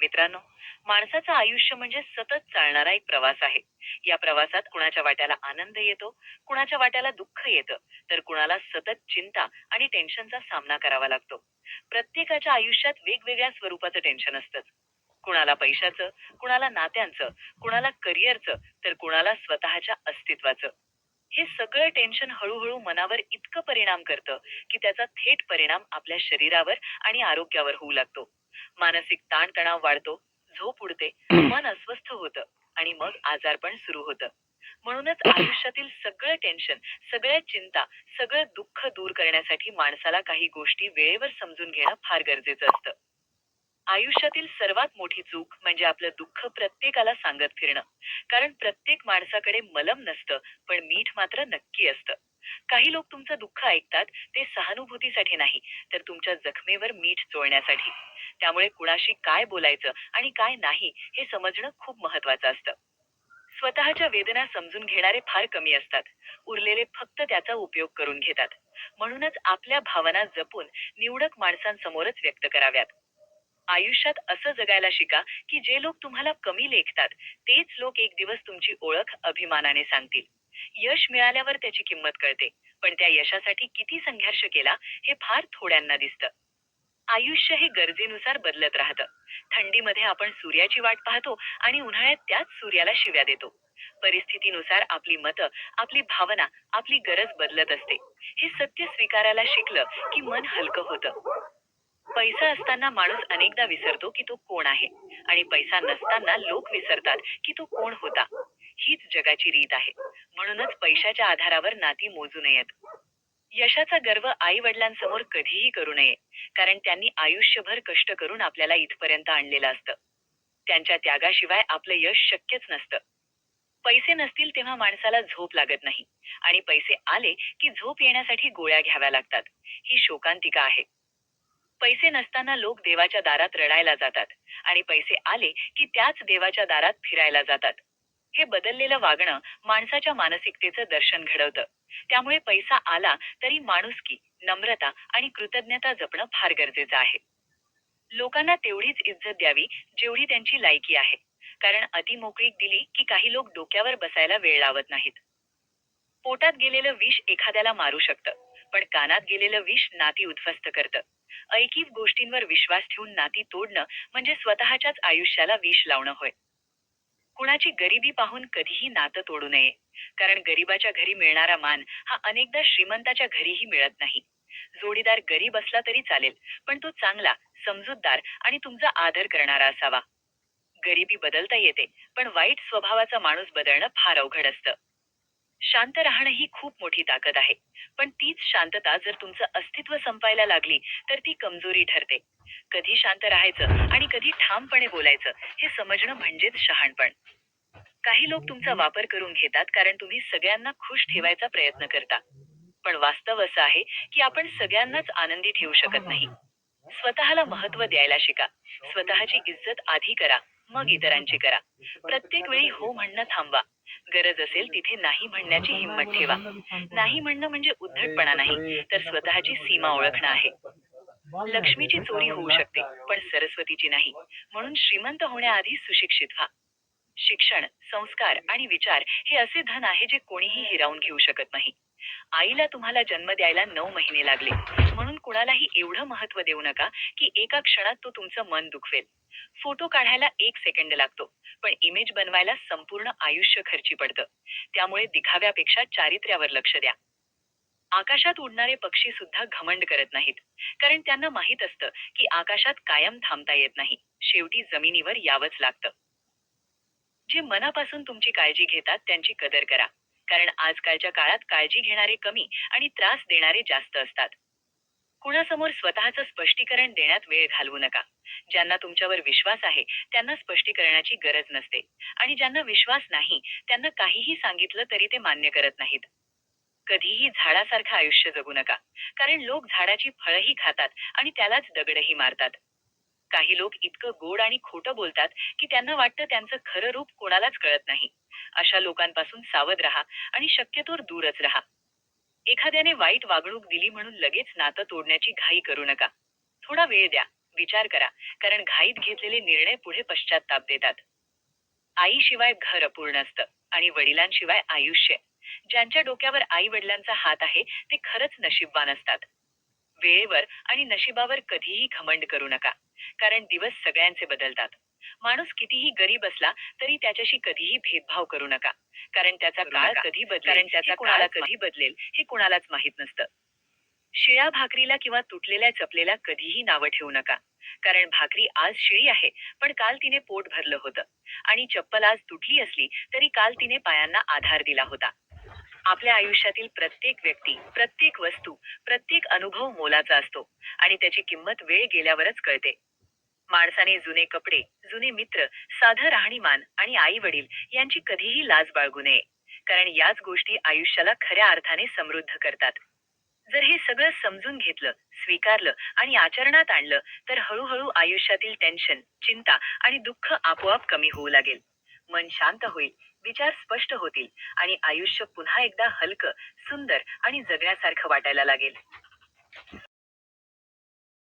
मित्रांनो माणसाचं आयुष्य म्हणजे सतत चालणारा एक प्रवास आहे. या प्रवासात कुणाच्या वाट्याला आनंद येतो कुणाच्या वाट्याला दुःख येतं तर कुणाला सतत चिंता आणि टेन्शनचा सामना करावा लागतो. प्रत्येकाच्या आयुष्यात वेगवेगळ्या स्वरूपाचं टेन्शन असतं. कुणाला पैशाचं कुणाला नात्यांचं कुणाला करिअरचं तर कुणाला स्वतःच्या अस्तित्वाचं. हे सगळं टेन्शन हळूहळू मनावर इतकं परिणाम करतं की त्याचा थेट परिणाम आपल्या शरीरावर आणि आरोग्यावर होऊ लागतो. मानसिक ताणतणाव वाढतो झोप उडते मन अस्वस्थ होतं आणि मग आजारपण सुरू होतं. म्हणूनच आयुष्यातील सगळं टेन्शन सगळ्या चिंता सगळं दुःख दूर करण्यासाठी माणसाला काही गोष्टी वेळेवर समजून घेणं फार गरजेचं असतं. आयुष्यातील सर्वात मोठी चूक म्हणजे आपलं दुःख प्रत्येकाला सांगत फिरणं. कारण प्रत्येक माणसाकडे मलम नसतं पण मीठ मात्र नक्की असतं. काही लोक तुमचं दुःख ऐकतात ते सहानुभूतीसाठी नाही तर तुमच्या जखमेवर मीठ चोळण्यासाठी. त्यामुळे कुणाशी काय बोलायचं आणि काय नाही हे समजणं खूप महत्वाचं असतं. स्वतःच्या वेदना समजून घेणारे फार कमी असतात. उरलेले फक्त त्याचा उपयोग करून घेतात. म्हणूनच आपल्या भावना जपून निवडक माणसांसमोरच व्यक्त कराव्यात. आयुष्यात असं जगायला शिका की जे लोक तुम्हाला कमी लेखतात तेच लोक एक दिवस तुमची ओळख अभिमानाने सांगतील. यश मिळाल्यावर त्याची किंमत कळते पण त्या यशासाठी किती संघर्ष केला हे फार थोड्यांना दिसतं. आयुष्य हे गरजेनुसार बदलत राहतं. थंडीमध्ये आपण सूर्याची वाट पाहतो आणि उन्हाळ्यात त्याच सूर्याला शिव्या देतो. परिस्थितीनुसार आपली मतं आपली भावना आपली गरज बदलत असते. हे सत्य स्वीकारायला शिकलं की मन हलकं होतं. पैसा असताना माणूस अनेकदा विसरतो की तो कोण आहे आणि पैसा नसताना लोक विसरतात की तो कोण होता. हीच जगाची रीत आहे. म्हणूनच पैशाच्या आधारावर नाती मोजू नयेत. यशाचा गर्व आई वडिलांसमोर कधीही करू नये कारण त्यांनी आयुष्यभर कष्ट करून आपल्याला इथपर्यंत आणलेलं असतं. त्यांच्या त्यागाशिवाय आपलं यश शक्यच नसतं. पैसे नसतील तेव्हा माणसाला झोप लागत नाही आणि पैसे आले की झोप येण्यासाठी गोळ्या घ्याव्या लागतात. ही शोकांतिका आहे. पैसे नसताना लोक देवाच्या दारात रडायला जातात आणि पैसे आले की त्याच देवाच्या दारात फिरायला जातात. हे बदललेलं वागणं माणसाच्या मानसिकतेचं दर्शन घडवतं. त्यामुळे पैसा आला तरी माणुसकी नम्रता आणि कृतज्ञता जपणं फार गरजेचं आहे. लोकांना तेवढीच इज्जत द्यावी जेवढी त्यांची लायकी आहे. कारण अति मोकळीक दिली की काही लोक डोक्यावर बसायला वेळ लावत नाहीत. पोटात गेलेलं विष एखाद्याला मारू शकतं पण कानात गेलेलं विष नाती उद्ध्वस्त करतं. ऐकीव गोष्टींवर विश्वास ठेवून नाती तोडणं म्हणजे स्वतःच्याच आयुष्याला विष लावणं होय. कुणाची गरिबी पाहून कधीही नातं तोडू नये. कारण गरिबाच्या घरी मिळणारा मान हा अनेकदा श्रीमंताच्या घरीही मिळत नाही. जोडीदार गरीब असला तरी चालेल पण तो चांगला समजूतदार आणि तुमचा आदर करणारा असावा. गरिबी बदलता येते पण वाईट स्वभावाचा माणूस बदलणं फार अवघड असतं. शांत राहणं ही खूप मोठी ताकद आहे. पण तीच शांतता जर तुमचं अस्तित्व संपायला लागली तर ती कमजोरी ठरते. कधी शांत राहायचं आणि कधी ठामपणे बोलायचं हे समजणं म्हणजेच शहाणपण. काही लोक तुमचा वापर करून घेतात कारण तुम्ही सगळ्यांना खुश ठेवायचा प्रयत्न करता. पण वास्तव असं आहे की आपण सगळ्यांनाच आनंदी ठेवू शकत नाही. स्वतःला महत्त्व द्यायला शिका. स्वतःची इज्जत आधी करा मग इतरांची करा. प्रत्येक वेळी हो म्हणणं थांबवा. गरज असेल तिथे नाही म्हणण्याची हिंमत ठेवा. नाही म्हणणं म्हणजे उद्धटपणा नाही तर स्वतःची सीमा ओळखणं आहे. लक्ष्मीची चोरी होऊ शकते पण सरस्वतीची नाही. म्हणून श्रीमंत होण्याआधी सुशिक्षित व्हा. शिक्षण संस्कार आणि विचार हे असे धन आहे जे कोणीही हिरावून घेऊ शकत नाही. आईला तुम्हाला जन्म द्यायला नऊ महिने लागले. म्हणून कुणालाही एवढं महत्त्व देऊ नका की एका क्षणात तो तुमचं मन दुखवेल. फोटो काढायला एक सेकंड लागतो पण इमेज बनवायला संपूर्ण आयुष्य खर्ची पडतं. त्यामुळे दिखाव्यापेक्षा चारित्र्यावर लक्ष द्या. आकाशात उडणारे पक्षी सुद्धा घमंड करत नाहीत कारण त्यांना माहीत असतं की आकाशात कायम थांबता येत नाही. शेवटी जमिनीवर यावंच लागतं. जे मनापासून तुमची काळजी घेतात त्यांची कदर करा. कारण आजकालच्या काळात काळजी घेणारे कमी आणि त्रास देणारे जास्त असतात. कुणासमोर स्वतःचं स्पष्टीकरण देण्यात वेळ घालवू नका. ज्यांना तुमच्यावर विश्वास आहे त्यांना स्पष्टीकरणाची गरज नसते. आणि ज्यांना विश्वास नाही त्यांना काहीही सांगितलं तरी ते मान्य करत नाहीत. कधीही झाडासारखं आयुष्य जगू नका. कारण लोक झाडाची फळही खातात आणि त्यालाच दगडही मारतात. काही लोक इतकं गोड आणि खोटं बोलतात की त्यांना वाटतं त्यांचं खरं रूप कोणालाच कळत नाही. अशा लोकांपासून सावध राहा आणि शक्यतोर दूरच राहा. एखाद्याने वाईट वागणूक दिली म्हणून लगेच नातं तोडण्याची घाई करू नका. थोडा वेळ द्या विचार करा कारण घाईत घेतलेले निर्णय पुढे पश्चाताप देतात. आईशिवाय घर अपूर्ण असतं आणि वडिलांशिवाय आयुष्य. ज्यांच्या डोक्यावर आई वडिलांचा हात आहे ते खरंच नशीबवान असतात. वेळेवर आणि नशिबावर कधीही घमंड करू नका. कारण दिवस सगळ्यांचे बदलतात. माणूस कितीही गरीब असला तरी त्याच्याशी कधीही भेदभाव करू नका. कारण त्याचा करू काळ नका. कधी बदलेल कारण त्याचा काळ कधी बदलेल हे कुणालाच माहीत नसतं. शिळ्या भाकरीला किंवा तुटलेल्या चपलेला कधीही नावं ठेवू नका. कारण भाकरी आज शिळी आहे पण काल तिने पोट भरलं होतं. आणि चप्पल आज तुटली असली तरी काल तिने पायांना आधार दिला होता. आपल्या आयुष्यातील प्रत्येक व्यक्ती प्रत्येक वस्तू प्रत्येक अनुभव मोलाचा असतो आणि त्याची किंमत वेळ गेल्यावरच कळते. माणसाने जुने कपडे जुने मित्र साधं राहणीमान आणि आई वडील यांची कधीही लाज बाळगू नये कारण याच गोष्टी आयुष्याला खऱ्या अर्थाने समृद्ध करतात. जर हे सगळं समजून घेतलं स्वीकारलं आणि आचरणात आणलं तर हळूहळू आयुष्यातील टेन्शन चिंता आणि दुःख आपोआप कमी होऊ लागेल. मन शांत होईल विचार स्पष्ट होतील आणि आयुष्य पुन्हा एकदा हलकं सुंदर आणि जगण्यासारखं वाटायला लागेल.